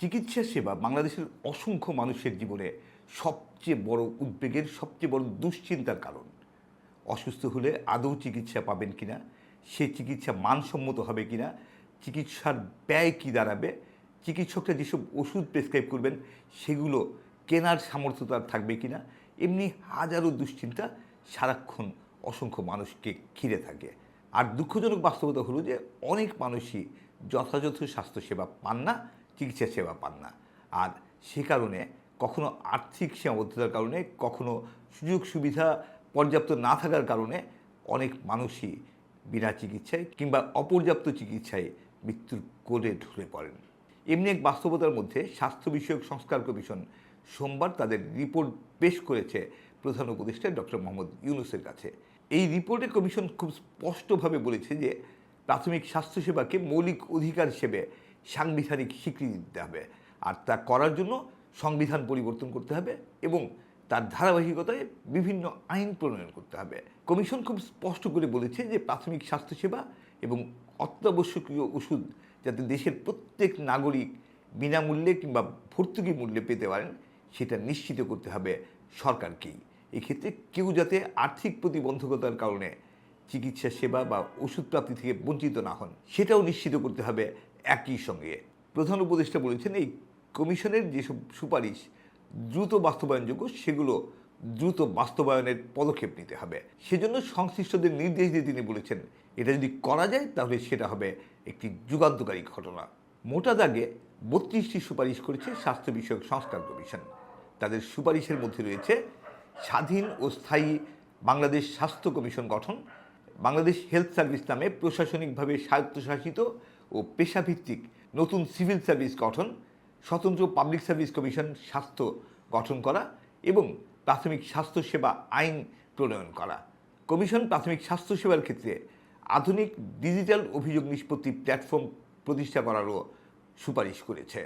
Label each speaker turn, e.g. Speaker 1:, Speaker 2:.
Speaker 1: চিকিৎসা সেবা বাংলাদেশের অসংখ্য মানুষের জীবনে সবচেয়ে বড় উদ্বেগের, সবচেয়ে বড় দুশ্চিন্তার কারণ। অসুস্থ হলে আদৌ চিকিৎসা পাবেন কিনা, সে চিকিৎসা মানসম্মত হবে কিনা, চিকিৎসার ব্যয় কী দাঁড়াবে, চিকিৎসকরা যেসব ওষুধ প্রেসক্রাইব করবেন, সেগুলো কেনার সামর্থ্য তার থাকবে কিনা, এমনি হাজারো দুশ্চিন্তা সারাক্ষণ অসংখ্য মানুষকে ঘিরে থাকে। আর দুঃখজনক বাস্তবতা হলো যে অনেক মানুষই যথাযথ স্বাস্থ্যসেবা পান না চিকিৎসা সেবা পান না। আর সে কারণে কখনো আর্থিক সীমাবদ্ধতার কারণে, কখনো সুযোগ সুবিধা পর্যাপ্ত না থাকার কারণে অনেক মানুষই বিনা চিকিৎসায় কিংবা অপর্যাপ্ত চিকিৎসায় মৃত্যুর কোলে ঢুলে পড়েন। এমনি এক বাস্তবতার মধ্যে স্বাস্থ্য বিষয়ক সংস্কার কমিশন সোমবার তাদের রিপোর্ট পেশ করেছে প্রধান উপদেষ্টা ডক্টর মোহাম্মদ ইউনুসের কাছে। এই রিপোর্টে কমিশন খুব স্পষ্টভাবে বলেছে যে, প্রাথমিক স্বাস্থ্যসেবাকে মৌলিক অধিকার হিসেবে সাংবিধানিক স্বীকৃতি দিতে হবে। আর তা করার জন্য সংবিধান পরিবর্তন করতে হবে এবং তার ধারাবাহিকতায় বিভিন্ন আইন প্রণয়ন করতে হবে। কমিশন খুব স্পষ্ট করে বলেছে যে প্রাথমিক স্বাস্থ্যসেবা এবং অত্যাবশ্যকীয় ওষুধ যাতে দেশের প্রত্যেক নাগরিক বিনামূল্যে কিংবা ভর্তুকি মূল্যে পেতে পারেন, সেটা নিশ্চিত করতে হবে সরকারকেই। এক্ষেত্রে কেউ যাতে আর্থিক প্রতিবন্ধকতার কারণে চিকিৎসা সেবা বা ওষুধ প্রাপ্তি থেকে বঞ্চিত না হন। সেটাও নিশ্চিত করতে হবে একই সঙ্গে। প্রধান উপদেষ্টা বলেছেন, এই কমিশনের যেসব সুপারিশ দ্রুত বাস্তবায়নযোগ্য, সেগুলো দ্রুত বাস্তবায়নের পদক্ষেপ নিতে হবে। সেজন্য সংশ্লিষ্টদের নির্দেশ দিয়ে তিনি বলেছেন, এটা যদি করা যায়, তাহলে সেটা হবে একটি যুগান্তকারী ঘটনা। মোটা দাগে বত্রিশটি সুপারিশ করেছে স্বাস্থ্য বিষয়ক সংস্কার কমিশন। তাদের সুপারিশের মধ্যে রয়েছে, স্বাধীন ও স্থায়ী বাংলাদেশ স্বাস্থ্য কমিশন গঠন বাংলাদেশ হেলথ সার্ভিস নামে প্রশাসনিকভাবে স্বায়ত্তশাসিত ও পেশাভিত্তিক নতুন সিভিল সার্ভিস গঠন, স্বতন্ত্র পাবলিক সার্ভিস কমিশন স্বাস্থ্য গঠন করা এবং প্রাথমিক স্বাস্থ্যসেবা আইন প্রণয়ন করা। কমিশন প্রাথমিক স্বাস্থ্যসেবার ক্ষেত্রে আধুনিক ডিজিটাল অভিযোগ নিষ্পত্তি প্ল্যাটফর্ম প্রতিষ্ঠা করারও সুপারিশ করেছে।